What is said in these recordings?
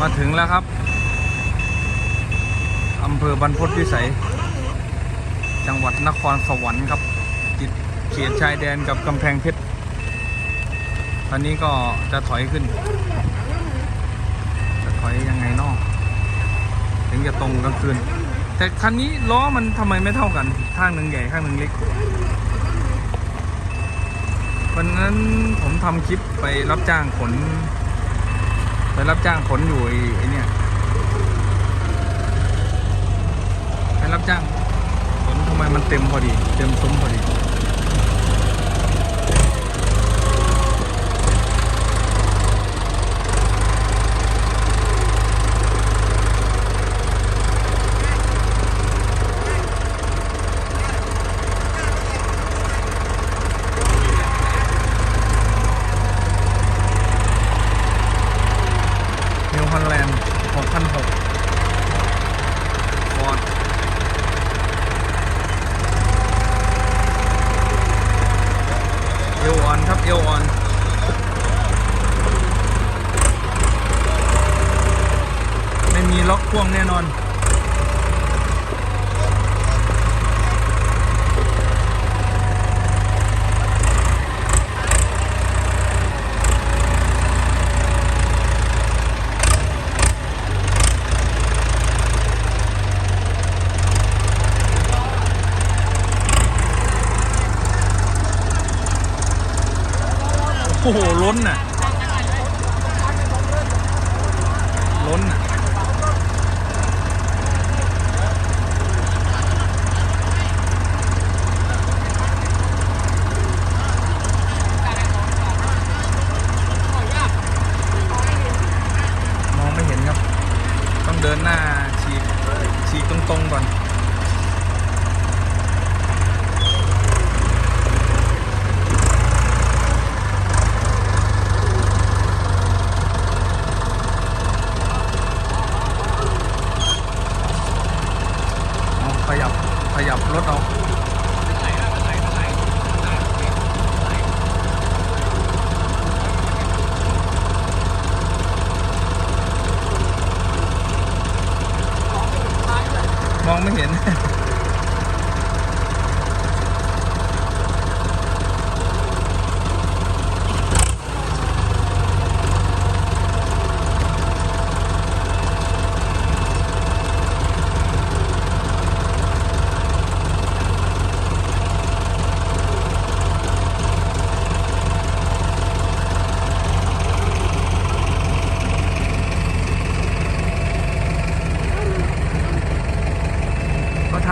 มาถึงแล้วครับอำเภอบรรพตวิสัย จังหวัดนครสวรรค์ครับติดเขตชายแดนกับกำแพงเพชรตอนนี้ก็จะถอยขึ้น จะถอยยังไงนอกถึงจะตรงกลางคืน แต่คันนี้ล้อมันทำไมไม่เท่ากันข้างหนึ่งใหญ่ข้างหนึ่งเล็กวันนั้นผมทำคลิปไปรับจ้างขน ไปรับจ้างขนอยู่ไอ้ไอเนี่ยไปรับจ้างขนทำไมมันเต็มพอดี เต็มซุ้มพอดี นิวฮอลแลนด์6,600ฟอร์ดเอวออนครับเอวออน ไม่มีล็ อกพ่วงแน่นอน โอ้โห ล้นน่ะ ล้นน่ะ มองไม่เห็นครับ ต้องเดินหน้าฉีก ฉีกตรงๆก่อน เอาขยับ ขยับรถเอา มองไม่เห็น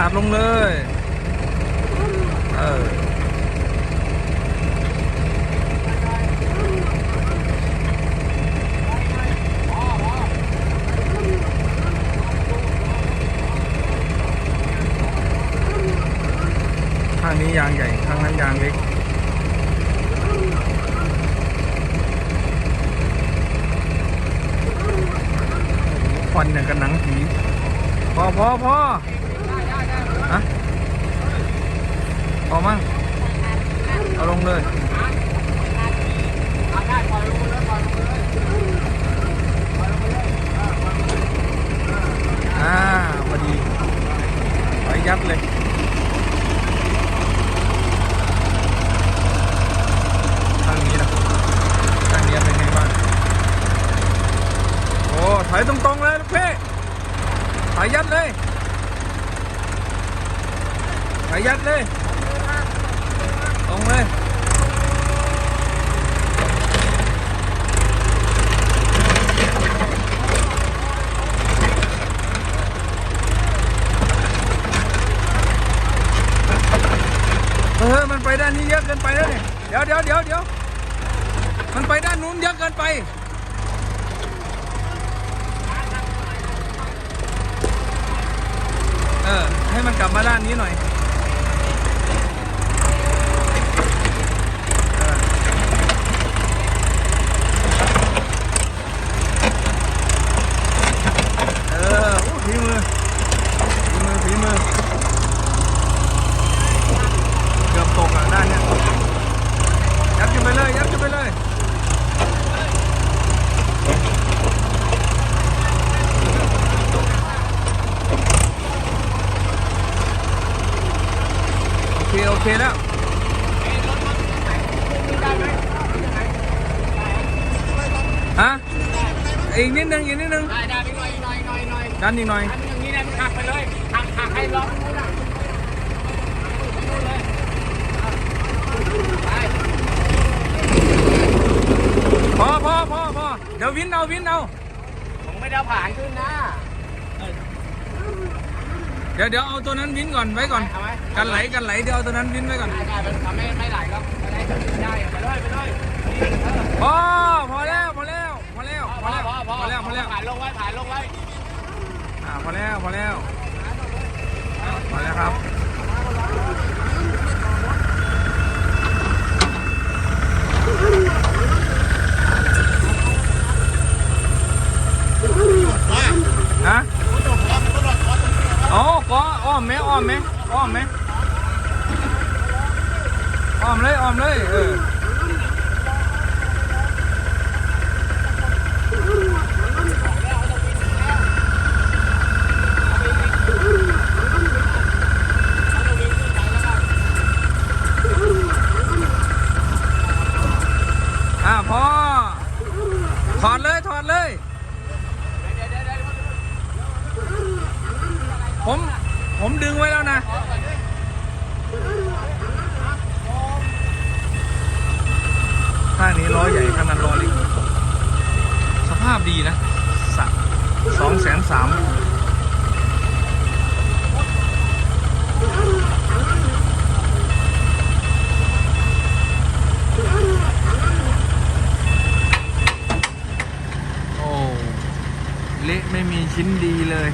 าดลงเลย เออข้างนี้ยางใหญ่ ข้างนั้นยางเล็กควันอย่างกับหนังผีพอพอพอฮะพ อมั้งเอาลงเลยอ่าพอดีไปยัดเลย ทางนี้นะทางนี้เป็นไงบ้าง โอ้ถอยตรงๆเลยลูกพี่ถอยยัดเลยถอยยัดเลย ตรงเลย เออ มันไปด้านนี้เยอะเกินไปแล้วเนี่ยเดี๋ยวเดี๋ยวเดี๋ยวเดี๋ยวมันไปด้านนู้นเยอะเกินไป เออ ให้มันกลับมาด้านนี้หน่อย เออโอ้ฝีมือฝีมือฝีมือ เกือบตกอะด้านเนี้ยยัดขึ้นไปเลย ยัดขึ้นไปเลย เคแล้วฮะอีกนิดนึงอีกนิดนึงได้ได้ไปหน่อยหน่อยหน่อยหน่อยดันอีกหน่อยอันนี้นะหักไปเลยหักหักให้ล็อกนู้นน่ะไปพอพอพอพอเดี๋ยววินเอาวินเอาผมไม่ได้เอาผ่านขึ้นนะ เดี๋ยวเดี๋ยวเอาตัวนั้นวินก่อนไว้ก่อน เอาไหมกันไหลกันไหลเดี๋ยวเอาตัวนั้นวินไว้ก่อนได้ได้มันทำไม่ไม่ไหลครับไม่ได้ได้ไปเลยไปเลยพอพอแล้วพอแล้วพอแล้วพอแล้วพอพอพอแล้วพอแล้วผ่านลงไว้ผ่านลงไว้อ่าพอแล้วพอแล้วพอแล้วครับ ฮะอ๋อก็อ้อมไหมอ้อมไหมอ้อมไหมอ้อมเลยอ้อมเลยเอออ่าพอถอดเลยถอดเลย ผม ผมดึงไว้แล้วนะ ท่านี้ล้อใหญ่ขนาดล้อเล็กสภาพดีนะสัก สามโอ้เละไม่มีชิ้นดีเลย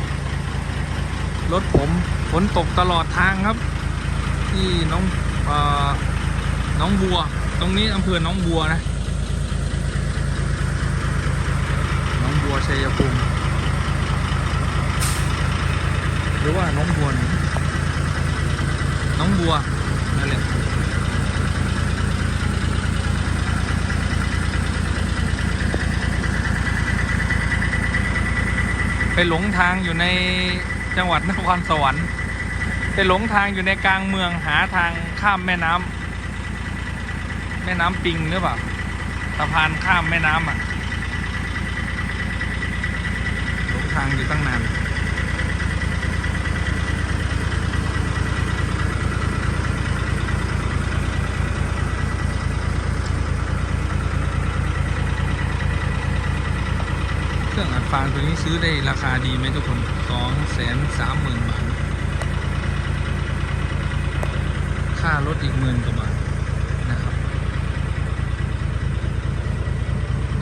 รถผมฝนตกตลอดทางครับ ที่น้องอน้องบัว ตรงนี้อำเภอน้องบัวนะ น้องบัวชัยภูมิหรือว่าน้องบัวนี่น้องบัวนั่นแหละไป หลงทางอยู่ในจังหวัดนครสวรรค์ไปหลงทางอยู่ในกลางเมืองหาทางข้ามแม่น้ำแม่น้ำปิงหรือเปล่าสะพานข้ามแม่น้ำอะหลงทางอยู่ตั้งนานเครื่องอัด ฟางตัวนี้ซื้อได้ราคาดีไหมทุกคนสองแสนสามหมื่นบาท ค่ารถอีกหมื่นกว่าบาทนะครับ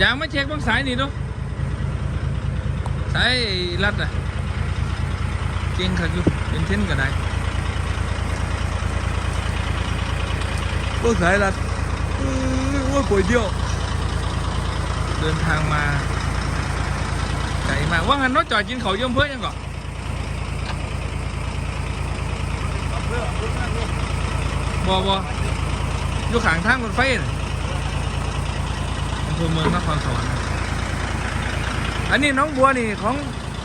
ยางไม่เช็คบางสายนี่ดูสายรัดอะเก่งขัดอยู่ เป็นเท่นก็ได้พวกสายรัดเอ้ยว่าป่วยเดียว เดินทางมา ไกลมากว่างันรถจอดกินเขาเยี่ยมเพื่อนยังก่อนบอบอยู่ขางทางรถไฟน่ะอำเภอเมืองนครสวรรค์นะอันนี้น้องบัวนี่ของ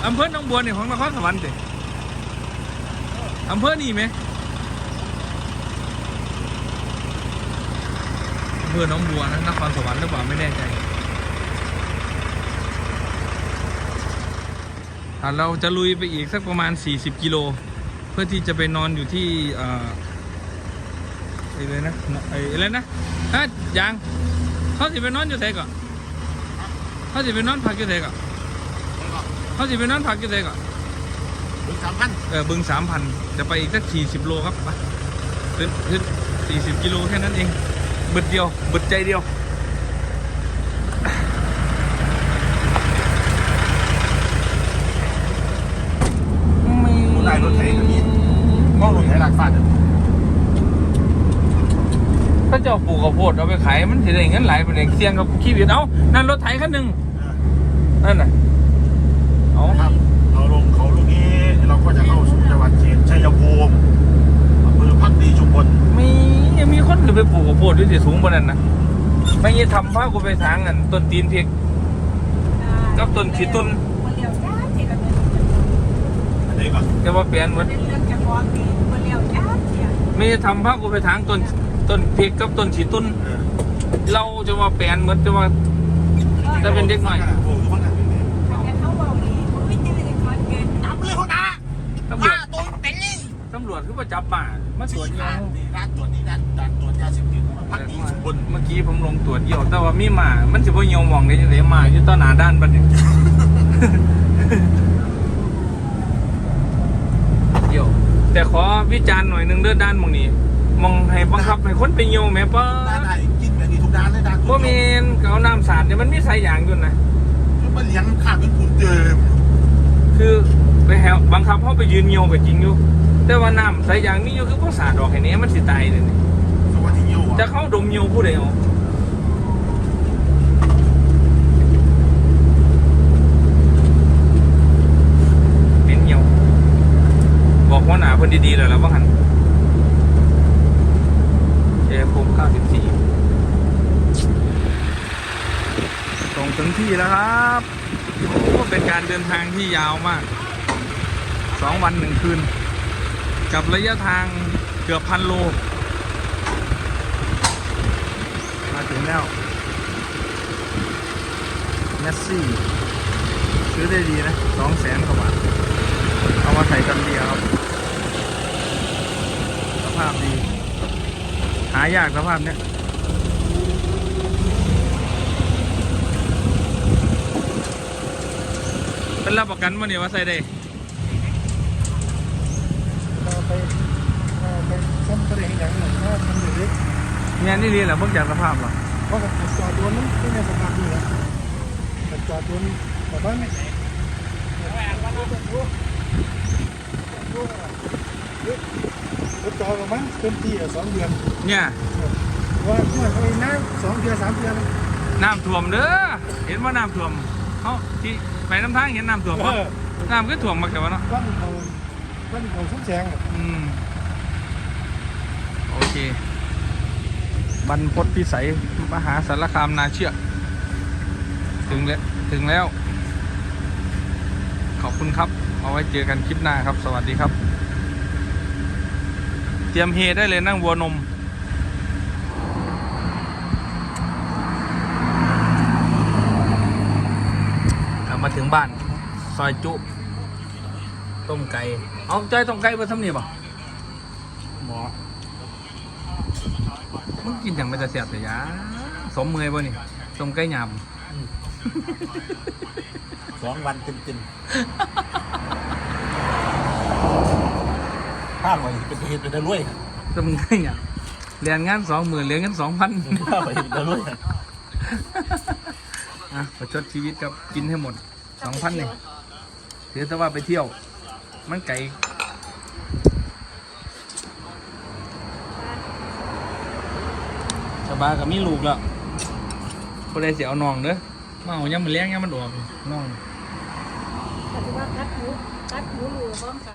อำเภอหน้องบัวนี่ของนครสวรรค์สิอำเภอนี่ไหมอำเภอหน้องบัวนะนครสวรรค์หรือเปล่าไม่แน่ใจอะ เราจะลุยไปอีกสักประมาณ 40 กิโล เพื่อที่จะไปนอนอยู่ที่เอ่อไอ้เลยนะไอ้อะไรนะฮะยางเขาสิไปนอนอยู่ไสก่อนเขาสิไปนอนพักอยู่ไสก่อนเขาสิไปนอนพักอยู่ไสก่อนถึงสามพันเออบึงสามพันจะไปอีกสักสี่สิบโลครับไปขึ้นขึ้นสี่สิบกิโลแค่นั้นเองบึดเดียวบึดใจเดียว ได้รถไถแบบนี้ มองรถไถหลักฟาดถ้าเจ้าปลูกข้าวโพดเอาไปขายมันสิได้เงินหลายเป็นเองเสี่ยงกับชีวิตเอ้านั่นรถไถคันหนึ่งนั่นน่ะเอาครับ เราลงเขาลูกนี้เราก็จะเข้าสู่จังหวัดเขตชัยภูมิอำเภอพักดีชุมพลมียังมีคนขึ้นไปปลูกข้าวโพดด้วยสิสูงกว่านั้นนะไม่ยี่ทำพากูไปทางอันต้นตีนเพกกับต้นขีตุนคนเลี้ยวจ้าเจียกันเลยอันนี้ก่อนจะว่าเปลี่ยนหมดเป็นเรื่องจะพอมี คนเลี้ยวจ้าเจียไม่ทำภาคกูไปทางต้นต้นพริกกับต้นฉีตุนเออเราจะว่าแปลนเหมือนจะว่าจะเป็นเด็กหน่อยโอ้ยคนนั้นเนี่ยแต่เขาบอกนี่เขาไม่ได้เลยคอนเกินจับเลยเขาด่าตำรวว่าจตัวเป็นนี่ตำรวจคือว่าจับมามาตรวจเยี่ยวนี่ร้านตรวจนี่ร้านร้านตรวจยาเสพติดพักดีสมบูรณ์เมื่อกี้ผมลงตรวจเยี่ยวแต่ว่ามีหมา มันสิบ่เยี่ยวหมองได้ยังไงหมาอยู่ต้นหนาด้านบัดเนี่ยเยี่ยว แต่ขอวิจารณ์หน่อยหนึงเด้อด้านหมองนี้มองให้บังคับให้คนไปเยี่ยวแหม่ป้าร้านไหนกินแบบนี้ทุกร้านเลยร้านบ่มีนเกเอาน้ำสาดเนี่ยมันมีสายยางอยู่นะ มันเลี้ยงข้าวเป็นคุณเดิมคือไปแหวบังคับเขาไปยืนเงียวกับจริงอยู่ แต่ว่าน้ำสายยางนี่อยู่คือพวกสาดดอกแค่นี้มันสิตายเลยนี่สวัสดีโยจะเข้าดมเงียวผู้ใดเอาเป็นเงียว บอกหัว หน้าเดินแล้วว่าหันเจภูมิ94ตรงถึงที่แล้วครับโอ้เป็นการเดินทางที่ยาวมากสองวันหนึ่งคืน กับระยะทางเกือบพันโล มาถึงแล้วเมสซี่ ซื้อได้ดีนะสองแสนกว่าบาทเอามาใส่กันเดียวครับ ภาพดี หายากสภาพเนี้ยเป็นรับประกันมาเนี่ยว่าใส่ได้เราไปเราไปซ่อมประเด็นอย่างหนึ่งว่ามันอยู่เล็กงานนี่เรียนแหละเพิ่งจากสภาพหรอเพราะกับจอดโดนนั้นไม่ในสภาพนี้แล้วแต่จอดโดนแบบว่าไม่ รถจอดประมาณเต็มที่อะสองเดือนเนี่ยว่าเมื่อเขาเองนะสองเดือนสามเดือนน้ำท่วมเด้อเห็นว่าน้ำท่วมเขาที่ไปน้ำทางเห็นน้ำท่วมปะน้ำก็ท่วมมาแต่ว่าเนาะก้อนเขาก้อนเขาชุ่มแฉงอืมโอเคบรรพตพิสัยมหาสารคามนาเชือกถึงแล้วถึงแล้ว ขอบคุณครับ เอาไว้เจอกันคลิปหน้าครับ สวัสดีครับ เตรียมเฮได้เลยนั่งวัวนมกลับมาถึงบ้าน ซอยจุ ต้มไก่ เอาใจต้มไก่มาทำนี่ป่ะหมอมึงกินอย่างมันจะเสียบแต่ยาสมเมอยป่ะนี่ต้มไก่หยสองวันเต็มเต็มถ้าไปเป็นเหตุเป็นรวยำต้มไก่หยเรียนงานสองหมื่นเรียนเงินสองพันถ้าไปเป็นรวยอะประชดชีวิตครับกินให้หมดสองพันนี่ถือซะว่าไปเที่ยว มันไก่สบายกับมีลูกแล้วคนใดเสียเอานองเด้อมาเอายังมันเลี้ยงยังมันออกน้อง ปฏิวัติตัดหูตัดหูหรือบ้องค่ะ